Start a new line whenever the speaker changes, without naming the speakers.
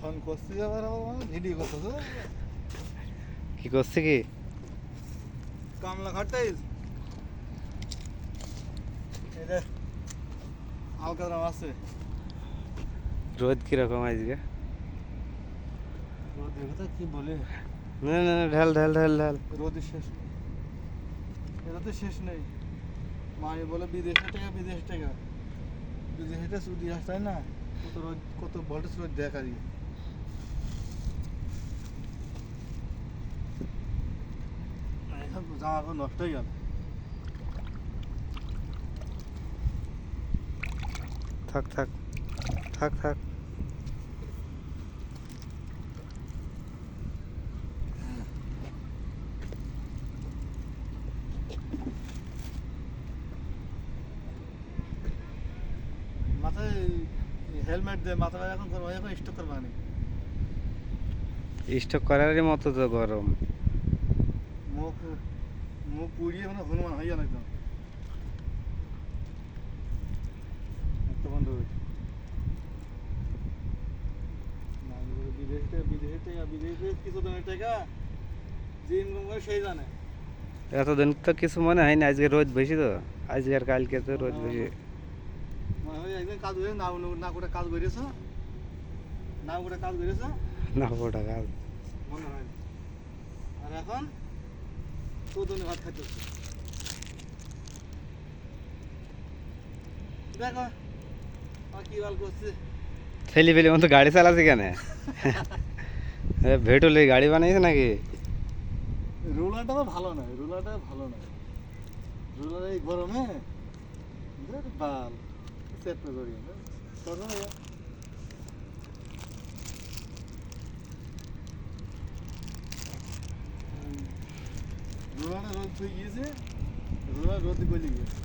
Phone করছি আবার video করতেছে।
কি করছে কি?
কামলা খাটাই এই যে আলকাদরাম আছে।
রোদ কীরকম আজকে?
রোদ দেখে কি বলে?
না না ঢাল ঢাল ঢাল ঢাল।
রোদের শেষ নেই। এটা তো শেষ নেই। মায়ে বলে বিদেশে টাকা বিদেশ টাকা। বিদেশে সুদি আসতে না। কত রোদ কত ভোল্টেজ রোদ দেখা দিয়ে এখন জামা কাপড় নষ্ট হয়ে গেল
থাক থাক থাক থাক।
মাথায় হেলমেট দে মাথায় এখন করব এখন স্টক করবা না
স্টক করারই মতো তো গরম।
মুখ মুখ পুড়িয়ে মানে হনুমান হয়ে একদম। বন্ধ হয়েছে বিদেশ বিদেশে বিদেশে কিছু দামের টাকা যে ইনকাম করে সেই জানে।
এতদিন তো কিছু মনে হয়নি আজকে রোদ বেশি তো। আজকে আর কালকে তো রোদ বেশি।
একদিন কাজ করে না না করে কাজ বেরিয়েছ না করে কাজ বেরিয়েছ
না কাজ।
মনে হয়। আর এখন? চৌধুরী ভাত খাইতে হচ্ছে দেখো আর কি বাল করছে
ছেলে ফেলে মতো গাড়ি চালাচ্ছে কেন ভেটুলে গাড়ি বানিয়েছে নাকি
রুলারটা তো ভালো নয় রুলারটা ভালো নয় রুলার এই গরমে বিরাট বাল চেপে করি করো না ইয়া। রুলারটা রোদ পেয়ে গিয়েছে রুলার রোদ গলি গিয়েছে